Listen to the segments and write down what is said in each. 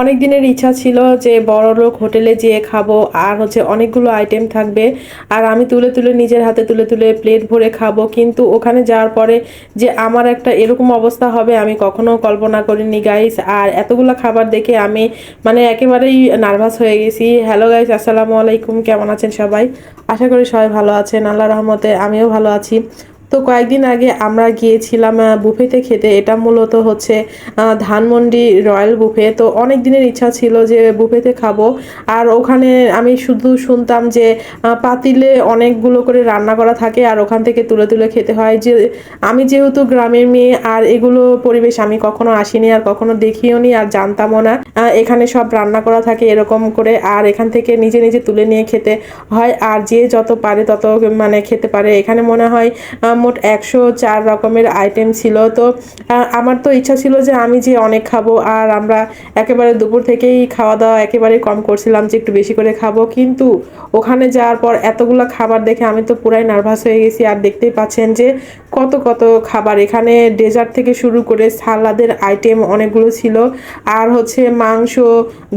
অনেক দিনের ইচ্ছা ছিল যে বড় লোক হোটেলে যেয়ে খাব, আর হচ্ছে অনেকগুলো আইটেম থাকবে। আর আমি তুলে তুলে নিজের হাতে তুলে তুলে প্লেট ভরে খাব। কিন্তু ওখানে যাওয়ার পরে যে আমার একটা এরকম অবস্থা হবে, আমি কখনো কল্পনা করিনি গাইস আর এতগুলো খাবার দেখে আমি মানে একেবারেই নার্ভাস হয়ে গেছি। হ্যালো গাইস আসসালামু আলাইকুম। কেমন আছেন সবাই? আশা করি সবাই ভালো আছেন। আল্লাহ রহমতে আমিও ভালো আছি। তো কয়েকদিন আগে আমরা গিয়েছিলাম বুফেতে খেতে। এটা মূলত হচ্ছে ধানমন্ডি রয়্যাল বুফে। তো অনেক দিনের ইচ্ছা ছিল যে বুফেতে খাব। আর ওখানে আমি শুধু শুনতাম যে পাতিলে অনেকগুলো করে রান্না করা থাকে আর ওখান থেকে তুলে তুলে খেতে হয়। যে, আমি যেহেতু গ্রামের মেয়ে আর এগুলো পরিবেশ আমি কখনো আসিনি আর কখনো দেখিও নি আর জানতামও না এখানে সব রান্না করা থাকে এরকম করে আর এখান থেকে নিজে নিজে তুলে নিয়ে খেতে হয়। আর যে যত পারে তত মানে খেতে পারে। এখানে মনে হয় মোট একশো চার রকমের আইটেম ছিল। তো আমার তো ইচ্ছা ছিল যে আমি যে অনেক খাব আর আমরা একেবারে দুপুর থেকেই খাওয়া দাওয়া একেবারে কম করছিলাম যে একটু বেশি করে খাব। কিন্তু ওখানে যাওয়ার পর এতগুলো খাবার দেখে আমি তো পুরাই নার্ভাস হয়ে গেছি। আর দেখতেই পাচ্ছেন যে কত কত খাবার। এখানে ডেজার্ট থেকে শুরু করে সালাদের আইটেম অনেকগুলো ছিল। আর হচ্ছে মাংস,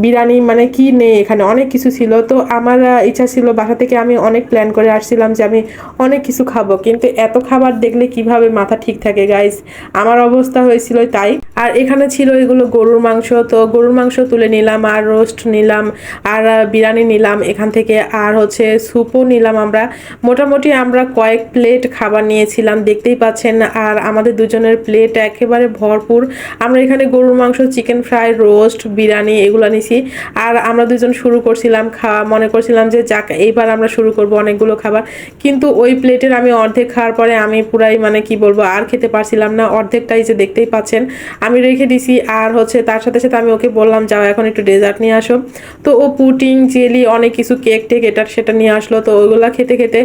বিরিয়ানি মানে কি নেই এখানে, অনেক কিছু ছিল। তো আমার ইচ্ছা ছিল বাসা থেকে আমি অনেক প্ল্যান করে আসছিলাম যে আমি অনেক কিছু খাব। কিন্তু এত খাবার দেখলে কীভাবে মাথা ঠিক থাকে গাইস আমার অবস্থা হয়েছিল তাই। আর এখানে ছিল এগুলো গরুর মাংস। তো গরুর মাংস তুলে নিলাম, আর রোস্ট নিলাম, আর বিরিয়ানি নিলাম। এখান থেকে আর হচ্ছে স্যুপও নিলাম আমরা। মোটামুটি আমরা কয়েক প্লেট খাবার নিয়েছিলাম, দেখতেই পাচ্ছেন। আর আমাদের দুজনের প্লেট একেবারে ভরপুর। আমরা এখানে গরুর মাংস, চিকেন ফ্রাই, রোস্ট, বিরিয়ানি এগুলো নিছি। আর আমরা দুজন শুরু করছিলাম খাওয়া। মনে করছিলাম যে, যাক, এইবার আমরা শুরু করব অনেকগুলো খাবার। কিন্তু ওই প্লেটের আমি অর্ধেক খাওয়ার পরে আমি পুরাই মানে কি বলব, আর খেতে পারছিলাম না। অর্ধেকটাই যে দেখতেই পাচ্ছেন। আমি রেখে দিছি, আর হচ্ছে তার সাথে সাথে আমি ওকে বললাম, যাও এখন একটু ডেজার্ট নিয়ে আসো। তো ও পুটিং জেলি, অনেক কিছু কেক টেক এটা সেটা নিয়ে আসলো। তো ওইগুলা খেতে খেতে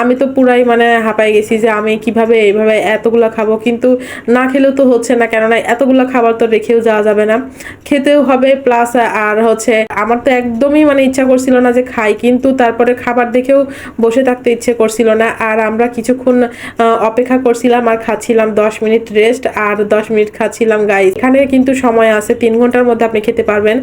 আমি তো পুরাই মানে হাঁপাই গেছি যে আমি কীভাবে এইভাবে এতগুলো খাব। কিন্তু না খেলেও তো হচ্ছে না, কেননা এতগুলো খাবার তো রেখেও যাওয়া যাবে না। খেতেও হবে প্লাস আর হচ্ছে আমার তো একদমই মানে ইচ্ছা করছিল না যে খাই, কিন্তু তারপরে খাবার দেখেও বসে থাকতে ইচ্ছে করছিল না। আর আমরা কিছুক্ষণ অপেক্ষা করছিলাম আর খাচ্ছিলাম, দশ মিনিট রেস্ট আর দশ মিনিট খাচ্ছিলাম গাইস এখানে কিন্তু সময় আছে, তিন ঘণ্টার মধ্যে আপনি খেতে পারবেন।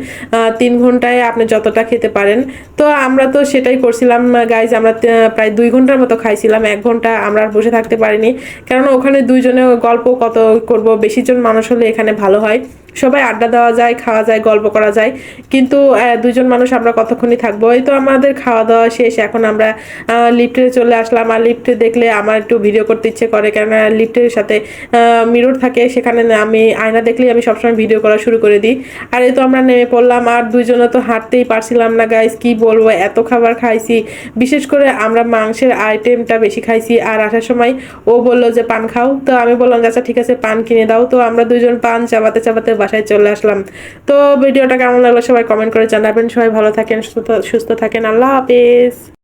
তিন ঘন্টায় আপনি যতটা খেতে পারেন। তো আমরা তো সেটাই করছিলাম গাইজ আমরা প্রায় দুই ঘণ্টার মতো খাইছিলাম, এক ঘণ্টা আমরা আর বসে থাকতে পারিনি। কেননা ওখানে দুইজনে গল্প কত করব বেশি জন মানুষ হলে এখানে ভালো হয়। সবাই আড্ডা দেওয়া যায়, খাওয়া যায়, গল্প করা যায়। কিন্তু দুজন মানুষ আমরা কতক্ষণই থাকব? এই তো আমাদের খাওয়া দাওয়া শেষ। এখন আমরা লিফটে চলে আসলাম। আর লিফটে দেখলে আমার একটু ভিডিও করতে ইচ্ছে করে। কেননা লিফটের সাথে মিরর থাকে। সেখানে আমি আয়না দেখলেই আমি সবসময় ভিডিও করা শুরু করে দিই। আর এই তো আমরা নেমে পড়লাম। আর দুজনে তো হাঁটতেই পারছিলাম না গাইস কি বলব? এত খাবার খাইছি। বিশেষ করে আমরা মাংসের আইটেমটা বেশি খাইছি। আর আসার সময় ও বলল যে, পান খাও। তো আমি বললাম আচ্ছা ঠিক আছে, পান কিনে দাও। তো আমরা দুজন পান চাবাতে চাবাতে বাসায় চলে আসলাম। তো ভিডিওটা কেমন লাগল সবাই কমেন্ট করে জানাবেন। সবাই ভালো থাকেন সুস্থ থাকেন। আল্লাহ হাফেজ।